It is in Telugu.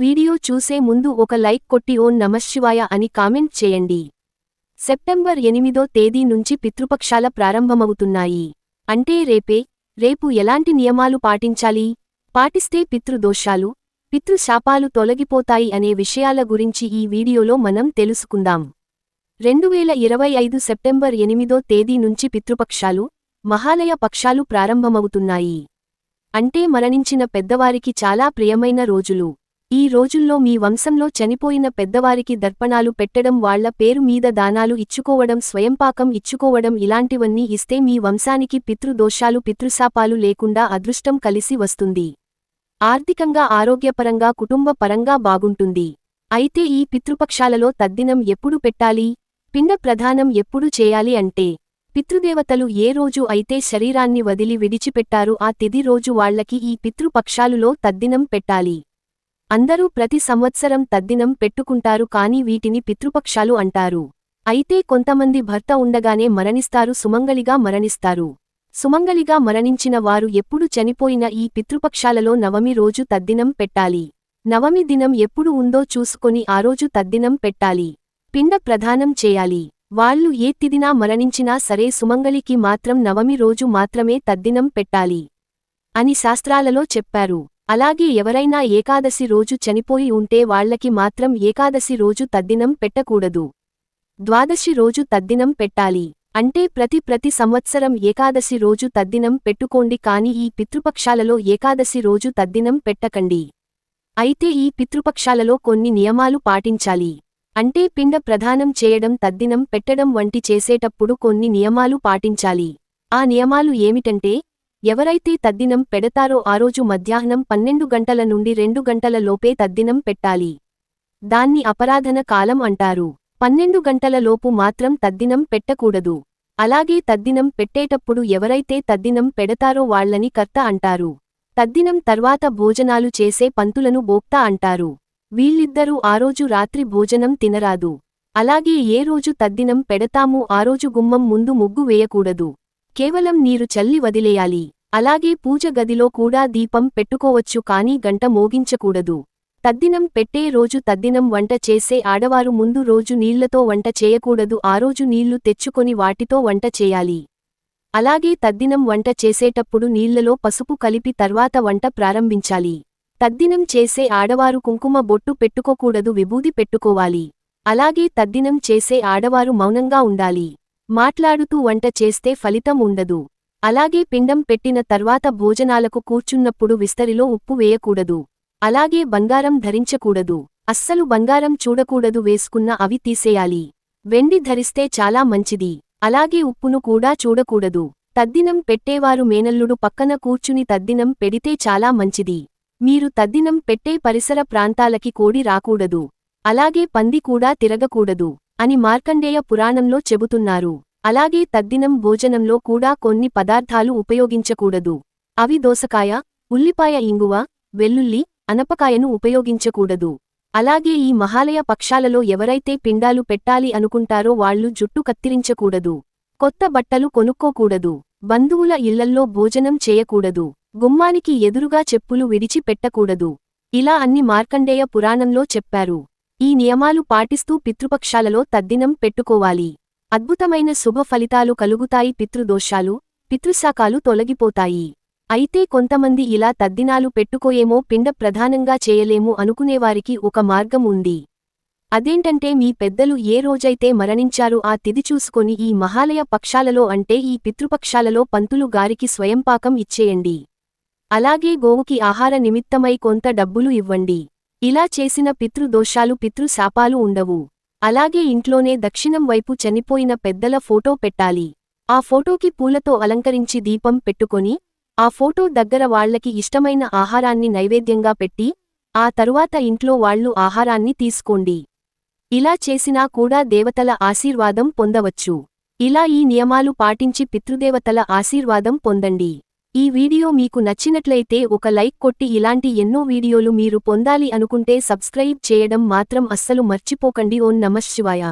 వీడియో చూసే ముందు ఒక లైక్ కొట్టి ఓం నమశివాయ అని కామెంట్ చేయండి. సెప్టెంబర్ ఎనిమిదో తేదీ నుంచి పితృపక్షాల ప్రారంభమవుతున్నాయి. అంటే రేపే రేపు ఎలాంటి నియమాలు పాటించాలి? పాటిస్తే పితృదోషాలు పితృశాపాలు తొలగిపోతాయి అనే విషయాల గురించి ఈ వీడియోలో మనం తెలుసుకుందాం. రెండువేల ఇరవై ఐదు సెప్టెంబర్ ఎనిమిదో తేదీ నుంచి పితృపక్షాలు మహాలయ పక్షాలు ప్రారంభమవుతున్నాయి. అంటే మరణించిన పెద్దవారికి చాలా ప్రియమైన రోజులు. ఈ రోజుల్లో మీ వంశంలో చనిపోయిన పెద్దవారికి దర్పణాలు పెట్టడం వాళ్ళ పేరు మీద దానాలు ఇచ్చుకోవడం స్వయంపాకం ఇచ్చుకోవడం ఇలాంటివన్నీ ఇస్తే మీ వంశానికి పితృదోషాలు పితృశాపాలు లేకుండా అదృష్టం కలిసి వస్తుంది. ఆర్థికంగా ఆరోగ్యపరంగా కుటుంబ పరంగా బాగుంటుంది. అయితే ఈ పితృపక్షాలలో తద్దినం ఎప్పుడు పెట్టాలి? పిండ ప్రధానం ఎప్పుడు చేయాలి అంటే? పితృదేవతలు ఏ రోజు అయితే శరీరాన్ని వదిలి విడిచిపెట్టారు ఆ తిది రోజు వాళ్ళకి ఈ పితృపక్షాలులో తద్దినం పెట్టాలి. అందరూ ప్రతి సంవత్సరం తద్దినం పెట్టుకుంటారు కాని వీటిని పితృపక్షాలు అంటారు. అయితే కొంతమంది భర్త ఉండగానే మరణిస్తారు సుమంగళిగా మరణిస్తారు. సుమంగళిగా మరణించిన వారు ఎప్పుడు చనిపోయిన ఈ పితృపక్షాలలో నవమి రోజు తద్దినం పెట్టాలి. నవమి దినం ఎప్పుడు ఉందో చూసుకొని ఆ రోజు తద్దినం పెట్టాలి. పిండ ప్రదానం చేయాలి. వాళ్ళు ఏ తిదినా మరణించినా సరే సుమంగళికి మాత్రం నవమి రోజు మాత్రమే తద్దినం పెట్టాలి అని శాస్త్రాలలో చెప్పారు. అలాగే ఎవరైనా ఏకాదశి రోజు చనిపోయి ఉంటే వాళ్ళకి మాత్రం ఏకాదశి రోజు తద్దినం పెట్టకూడదు. ద్వాదశి రోజు తద్దినం పెట్టాలి. అంటే ప్రతి ప్రతి సంవత్సరం ఏకాదశి రోజు తద్దినం పెట్టుకోండి కాని ఈ పితృపక్షాలలో ఏకాదశి రోజు తద్దినం పెట్టకండి. అయితే ఈ పితృపక్షాలలో కొన్ని నియమాలు పాటించాలి. అంటే పిండ ప్రధానం చేయడం తద్దినం పెట్టడం వంటి చేసేటప్పుడు కొన్ని నియమాలు పాటించాలి. ఆ నియమాలు ఏమిటంటే ఎవరైతే తద్దినం పెడతారో ఆ రోజు మధ్యాహ్నం పన్నెండు గంటల నుండి రెండు గంటల లోపే తద్దినం పెట్టాలి. దాన్ని అపరాధన కాలం అంటారు. పన్నెండు గంటల లోపు మాత్రం తద్దినం పెట్టకూడదు. అలాగే తద్దినం పెట్టేటప్పుడు ఎవరైతే తద్దినం పెడతారో వాళ్ళని కర్త అంటారు. తద్దినం తర్వాత భోజనాలు చేసే పంతులను బోక్తా అంటారు. వీళ్ళిద్దరూ ఆ రోజు రాత్రి భోజనం తినరాదు. అలాగే ఏ రోజు తద్దినం పెడతామో ఆ రోజు గుమ్మం ముందు ముగ్గు వేయకూడదు. కేవలం నీరు చల్లి వదిలేయాలి. అలాగే పూజ గదిలో కూడా దీపం పెట్టుకోవచ్చు కానీ గంట మోగించకూడదు. తద్దినం పెట్టే రోజు తద్దినం వంట చేసే ఆడవారు ముందు రోజు నీళ్ళతో వంట చేయకూడదు. ఆ రోజు నీళ్ళు తెచ్చుకొని వాటితో వంట చేయాలి. అలాగే తద్దినం వంట చేసేటప్పుడు నీళ్ళలో పసుపు కలిపి తర్వాత వంట ప్రారంభించాలి. తద్దినం చేసే ఆడవారు కుంకుమ బొట్టు పెట్టుకోకూడదు విభూది పెట్టుకోవాలి. అలాగే తద్దినం చేసే ఆడవారు మౌనంగా ఉండాలి. మాట్లాడుతూ వంట చేస్తే ఫలితం ఉండదు. అలాగే పిండం పెట్టిన తర్వాత భోజనాలకు కూర్చున్నప్పుడు విస్తరిలో ఉప్పు వేయకూడదు. అలాగే బంగారం ధరించకూడదు. అస్సలు బంగారం చూడకూడదు వేసుకున్న అవి తీసేయాలి. వెండి ధరిస్తే చాలా మంచిది. అలాగే ఉప్పును కూడా చూడకూడదు. తద్దినం పెట్టేవారు మేనల్లుడు పక్కన కూర్చుని తద్దినం పెడితే చాలా మంచిది. మీరు తద్దినం పెట్టే పరిసర ప్రాంతాలకి కోడి రాకూడదు. అలాగే పంది కూడా తిరగకూడదు. అని మార్కండేయ పురాణంలో చెబుతున్నారు. అలాగే తద్దినం భోజనంలో కూడా కొన్ని పదార్థాలు ఉపయోగించకూడదు. అవి దోసకాయ ఉల్లిపాయ ఇంగువ వెల్లుల్లి అనపకాయను ఉపయోగించకూడదు. అలాగే ఈ మహాలయ పక్షాలలో ఎవరైతే పిండాలు పెట్టాలి అనుకుంటారో వాళ్ళు జుట్టు కత్తిరించకూడదు. కొత్త బట్టలు కొనుక్కోకూడదు. బంధువుల ఇళ్ళల్లో భోజనం చేయకూడదు. గుమ్మానికి ఎదురుగా చెప్పులు విడిచి పెట్టకూడదు ఇలా అన్ని మార్కండేయ పురాణంలో చెప్పారు. ఈ నియమాలు పాటిస్తూ పితృపక్షాలలో తద్దినం పెట్టుకోవాలి. అద్భుతమైన శుభ ఫలితాలు కలుగుతాయి. పితృదోషాలు పితృశాకాలు తొలగిపోతాయి. అయితే కొంతమంది ఇలా తద్దినాలు పెట్టుకోయేమో పిండ ప్రధానంగా చేయలేము అనుకునేవారికి ఒక మార్గం ఉంది. అదేంటంటే మీ పెద్దలు ఏ రోజైతే మరణించారో ఆ తిది చూసుకొని ఈ మహాలయ పక్షాలలో అంటే ఈ పితృపక్షాలలో పంతులు గారికి స్వయంపాకం ఇచ్చేయండి. అలాగే గోవుకి ఆహార నిమిత్తమై కొంత డబ్బులు ఇవ్వండి. ఇలా చేసిన పితృదోషాలు పితృశాపాలు ఉండవు. అలాగే ఇంట్లోనే దక్షిణం వైపు చనిపోయిన పెద్దల ఫోటో పెట్టాలి. ఆ ఫోటోకి పూలతో అలంకరించి దీపం పెట్టుకొని ఆ ఫోటో దగ్గర వాళ్ళకి ఇష్టమైన ఆహారాన్ని నైవేద్యంగా పెట్టి ఆ తరువాత ఇంట్లో వాళ్ళు ఆహారాన్ని తీసుకోండి. ఇలా చేసినా కూడా దేవతల ఆశీర్వాదం పొందవచ్చు. ఇలా ఈ నియమాలు పాటించి పితృదేవతల ఆశీర్వాదం పొందండి. ఈ వీడియో మీకు నచ్చినట్లయితే ఒక లైక్ కొట్టి ఇలాంటి ఎన్నో వీడియోలు మీరు పొందాలి అనుకుంటే సబ్స్క్రైబ్ చేయడం మాత్రం అస్సలు మర్చిపోకండి. ఓం నమశివాయ